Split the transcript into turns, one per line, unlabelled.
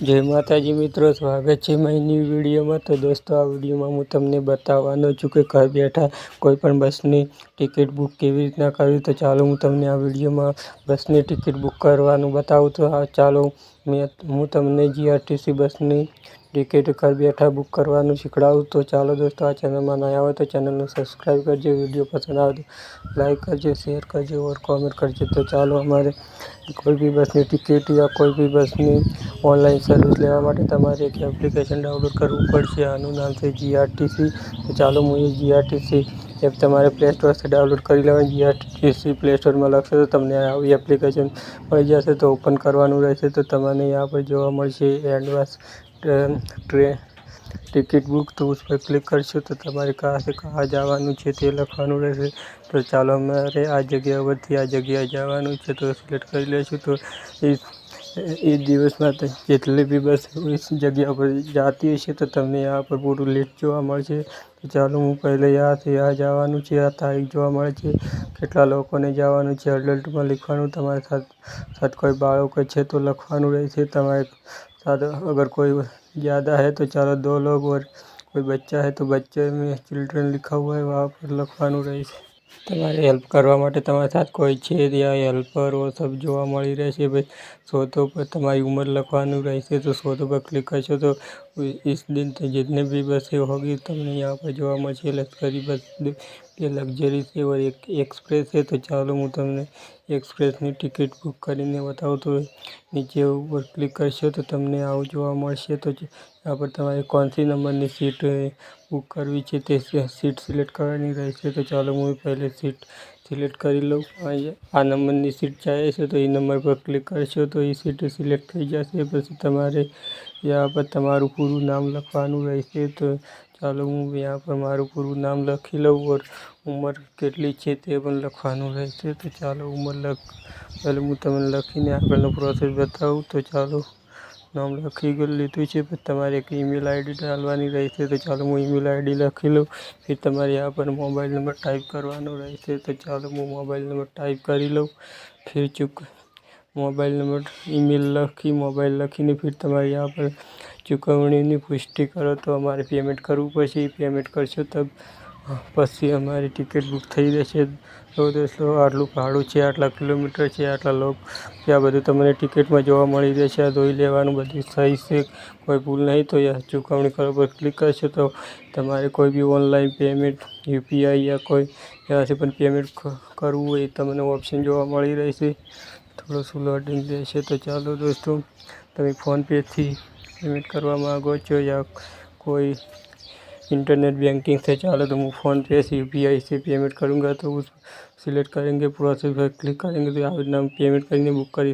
જય માતાજી મિત્રો, સ્વાગત છે મારી વિડીયોમાં. તો દોસ્તો, આ વિડીયોમાં હું તમને બતાવવાનો છું કે ઘર બેઠા કોઈ પણ બસની ટિકિટ બુક કેવી રીતના કરવી. તો ચાલો હું તમને આ વિડીયોમાં બસની ટિકિટ બુક કરવાનું બતાવું તો આ ચાલો મેં, હું તમને જીઆરટીસી બસની ટિકિટ ઘર બેઠા બુક કરવાનું શીખડાવું. તો ચાલો દોસ્તો, આ ચેનલમાં ના આવે તો ચેનલને સબસ્ક્રાઈબ કરજો, વીડિયો પસંદ આવે તો લાઈક કરજો, શેર કરજો, ઓર કોમેન્ટ કરજો. તો ચાલો અમારે કોઈ બી બસની ટિકિટ યા કોઈ બી બસની ઓનલાઈન સર્વિસ લેવા માટે તમારે એક એપ્લિકેશન ડાઉનલોડ કરવું પડશે. આનું નામ છે જીઆરટીસી. તો ચાલો હું એ જીઆરટીસી એપ તમારે પ્લે સ્ટોરથી ડાઉનલોડ કરી લેવાની જીઆરટીસી પ્લે સ્ટોરમાં લખશો તો તમને આવી એપ્લિકેશન મળી જશે. તો ઓપન કરવાનું રહેશે તો તમને અહીંયા પર જોવા મળશે. એડવાન્સ ટ્રેન ટિકિટ બુક તો ઉસ પર ક્લિક કરશો તો તમારે કહાં છે જવાનું છે તે લખવાનું રહેશે. તો ચાલો અમારે આ જગ્યા પરથી આ જગ્યાએ જવાનું છે તો સિલેક્ટ કરી લઈશું તો એ એ દિવસમાં જેટલી બી બસ જગ્યા પર જતી હશે તો તમને આ પર પૂરું લિસ્ટ જોવા મળશે. તો ચાલો હું પહેલે યાથી આ જવાનું છે, આ તારીખ જોવા મળે છે. કેટલા લોકોને જવાનું છે અડલ્ટમાં લખવાનું તમારે સાથ કોઈ બાળકો છે તો લખવાનું રહેશે. તમારે સાથે અગર કોઈ ज़्यादा है તો ચાલો દો લોગ और कोई बच्चा है तो बच्चे में चिल्ड्रन लिखा हुआ है वहाँ पर लखवानू તમારે હેલ્પ કરવા માટે તમારી સાથે કોઈ છે ત્યાં હેલ્પર સબ જોવા મળી રહેશે? ભાઈ, શોધો પર તમારી ઉંમર લખવાનું રહેશે, તો શોધો પર ક્લિક કરશો તો इस दिन जितने भी बसें होगी તમને यहाँ पर જોવા મળશે લશ્કરી બસ ये લક્ઝરી છે और એક એક્સપ્રેસ છે તો ચાલો હું તમને એક્સપ્રેસની ટિકિટ બુક કરીને બતાવું તો નીચે ઉપર ક્લિક કરશો તો તમને આવું જોવા મળશે તો यहाँ પર તમારે કોણસી નંબરની સીટ બુક કરવી છે તે સીટ સિલેક્ટ કરવાની રહેશે તો ચાલો હું પહેલે સીટ સિલેક્ટ કરી લઉં. અહીંયા આ નંબરની સીટ ચાહીએ છે, તો એ નંબર પર ક્લિક કરશો, તો એ સીટ સિલેક્ટ થઈ જશે. પછી તમારે ત્યાં પર તમારું પૂરું નામ લખવાનું રહેશે. તો ચાલો હું ત્યાં પર મારું પૂરું નામ લખી લઉં ઓર ઉંમર કેટલી છે તે પણ લખવાનું રહેશે. તો ચાલો ઉંમર લખ પહેલું હું તમને લખીને આગળનો પ્રોસેસ બતાવું. તો ચાલો નામ લખી લીધું છે પછી તમારે એક ઈમેલ આઈડી ડાલવાની રહેશે તો ચાલો હું ઈમેલ આઈડી લખી લઉં. ફિર તમારે આ પર મોબાઈલ નંબર ટાઈપ કરવાનો રહેશે તો ચાલો હું મોબાઈલ નંબર ટાઈપ કરી લઉં. ફિર ચૂક મોબાઈલ નંબર ઈમેલ લખી મોબાઈલ લખીને ફિર તમારી આ પર ચૂકવણીની પુષ્ટિ કરો તો અમારે પેમેન્ટ કરવું પડશે. પેમેન્ટ કરશો તો પછી અમારી ટિકિટ બુક થઈ જશે. તો દોસ્તો, આટલું ભાડું છે, આટલા કિલોમીટર છે, આટલા લોક છે, આ બધું તમને ટિકિટમાં જોવા મળી રહેશે આ ધોઈ લેવાનું બધું સહી છે. કોઈ ભૂલ નહીં, તો યા ચૂકવણી કરો પર ક્લિક કરશો તો તમારે કોઈ બી ઓનલાઈન પેમેન્ટ યુપીઆઈ યા કોઈ ત્યાંથી પણ પેમેન્ટ કરવું હોય તમને ઓપ્શન જોવા મળી રહેશે. થોડો લોડિંગ રહેશે તો ચાલો દોસ્તો, તમે ફોનપેથી પેમેન્ટ કરવા માગો છો યા कोई इंटरनेट बैंकिंग से चाहे तो मैं फ़ोन पे से यू पी आई से पेमेंट करूँगा तो उस सिलेक्ट करेंगे प्रोसेस पर क्लिक करेंगे तो यहाँ नाम पेमेंट करेंगे बुक करी